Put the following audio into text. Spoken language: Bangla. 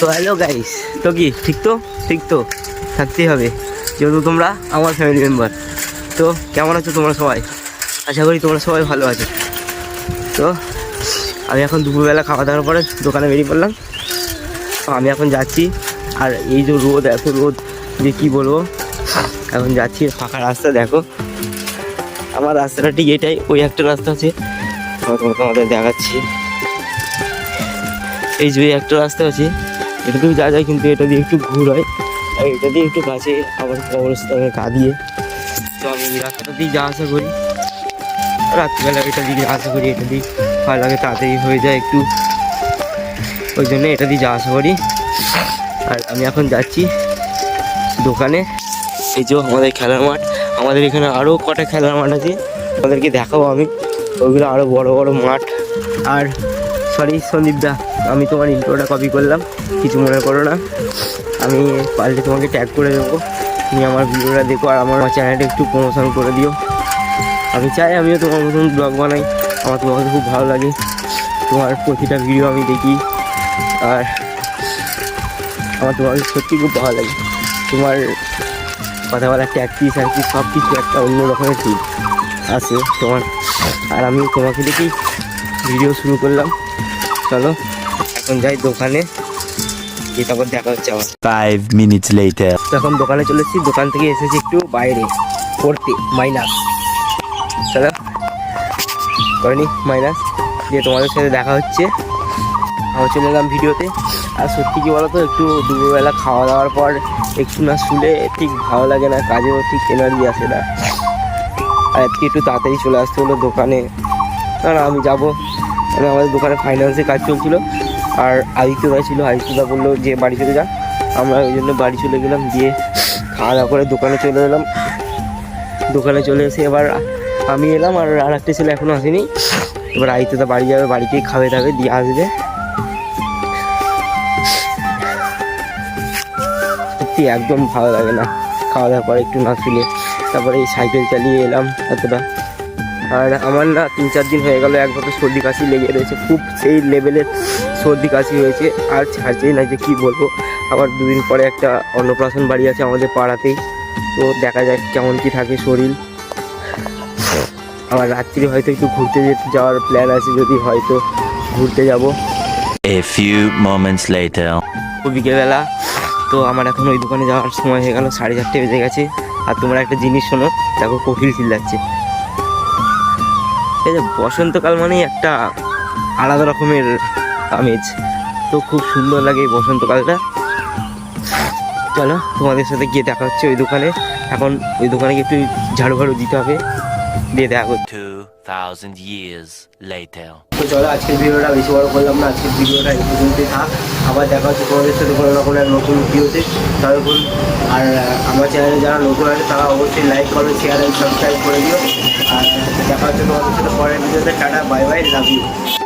তো হ্যালো গাইস তো কি, ঠিক তো? ঠিক তো। থাকতেই হবে। যেহেতু তোমরা আমার ফ্যামিলি মেম্বার তো, কেমন আছো তোমরা সবাই? আশা করি তোমরা সবাই ভালো আছো। তো, আমি এখন দুপুরবেলা খাওয়া দাওয়ার পরে দোকানে বেরিয়ে পড়লাম। তো, আমি এখন যাচ্ছি। আর এই যে রোদ, এত রোদ, যে কী বলব? এখন যাচ্ছি ফাঁকা রাস্তা, দেখো। আমার রাস্তাটা ঠিক এটাই, ওই একটা রাস্তা আছে। তোমাকে দেখাচ্ছি। এই যে একটা রাস্তা আছে। এটা দিয়ে যা যায় কিন্তু এটা দিয়ে একটু ঘুর হয়। আর এটা দিয়ে একটু কাছে আবার কবরস্থানের গা দিয়ে। তো আমি রাস্তাটা দিয়ে যা আসা করি। রাত্রিবেলা এটা দিয়ে আসা করি, এটা দিয়ে ভালো লাগে, তাড়াতাড়ি হয়ে যায় একটু। ওই জন্য এটা দিয়ে যা আসা করি। আর আমি এখন যাচ্ছি দোকানে। এই যে আমাদের খেলার মাঠ। আমাদের এখানে আরও কটা খেলার মাঠ আছে। আমাদেরকে দেখাবো আমি। ওইগুলো আরও বড় বড় মাঠ। আর সরি সন্দীপ দা, আমি তোমার ইন্ট্রোটা কপি করলাম, কিছু মনে করো না। আমি পারলে তোমাকে ট্যাগ করে দেবো। তুমি আমার ভিডিওটা দেখো আর আমার চ্যানেলটা একটু প্রমোশন করে দিও। আমি চাই আমিও তোমার মতন ব্লগ বানাই, আমার তোমাকে খুব ভালো লাগে। তোমার প্রতিটা ভিডিও আমি দেখি, আর আমার তোমাকে সত্যি খুব ভালো লাগে। তোমার কথা বলা আর কি সব কিছু একটা অন্য রকমের ফিল আছে তোমার। আর আমি তোমাকে দেখি ভিডিও শুরু করলাম। চলো এখন যাই দোকানে গিয়ে তারপর দেখা হচ্ছে আমার Five minutes later. তো এখন দোকানে চলে এসেছি দোকান থেকে এসেছি একটু বাইরে পড়তে মাইনাস। চলো করেনি মাইনাস দিয়ে তোমাদের সাথে দেখা হচ্ছে। আমি চলে এলাম ভিডিওতে। আর সত্যি কি বলতো একটু দুপুরবেলা খাওয়া দাওয়ার পর একটু না শুলে ঠিক ভালো লাগে না কাজেও ঠিক এনার্জি আসে না। আর আজকে একটু তাড়াতাড়ি চলে আসতে হলো দোকানে। না আমি যাব। মানে আমাদের দোকানে ফাইন্যান্সে কাজ চলছিল। আর আদিত্যদা ছিল আদিত্যদা বলল যে, বাড়ি চলে যা। আমরা ওই জন্য বাড়ি চলে গেলাম দিয়ে খাওয়া দাওয়া করে দোকানে চলে এলাম। দোকানে চলে এসে এবার আমি এলাম আর আর একটা ছেলে এখনও আসেনি। এবার আদিত্যদা বাড়ি যাবে, বাড়িতেই খাবে দাবে, দিয়ে আসবে। সত্যি একদম ভালো লাগে না। খাওয়া দাওয়ার পরে একটু না শুলে তারপরে এই সাইকেল চালিয়ে এলাম এতটা। আর আমার না তিন চার দিন হয়ে গেল একভাবে সর্দি কাশি লেগে রয়েছে খুব সেই লেভেলের সর্দি কাশি হয়েছে আর ছাড়ছেই না যে কী বলব। আবার দুদিন পরে একটা অন্নপ্রাশন বাড়ি আছে আমাদের পাড়াতেই তো দেখা যাক কেমন কি থাকে শরীর। আবার রাত্রি হয়তো একটু ঘুরতে যেতে যাওয়ার প্ল্যান আছে যদি হয়তো ঘুরতে যাব। Moments later. বিকেলবেলা তো আমার এখন ওই দোকানে যাওয়ার সময় হয়ে গেল সাড়ে চারটে বেজে গেছে। আর তোমরা একটা জিনিস শোনো দেখো কোকিল চিল্লাচ্ছে এই যে বসন্তকাল মানেই একটা আলাদা রকমের আমেজ। তো খুব সুন্দর লাগে এই বসন্তকালটা। চলো তোমাদের সাথে গিয়ে দেখা হচ্ছে ওই দোকানে। এখন ওই দোকানে গিয়ে একটু ঝাড়ু ফাড়ু দিতে হবে। দিয়ে দেখা later. তো চলো আজকের ভিডিওটা বেশি বড় করলাম না। আজকের ভিডিওটা এই পর্যন্তই থাক। আবার দেখা হচ্ছে তোমাদের সাথে কোনো না কোনো এক নতুন ভিডিওতে। ততক্ষণ আর আমার চ্যানেলে যারা নতুন আছে তারা অবশ্যই লাইক করো শেয়ার অ্যান্ড সাবস্ক্রাইব করে দিও। আর দেখা হচ্ছে তোমাদের সাথে পরের ভিডিওতে tata bye bye love you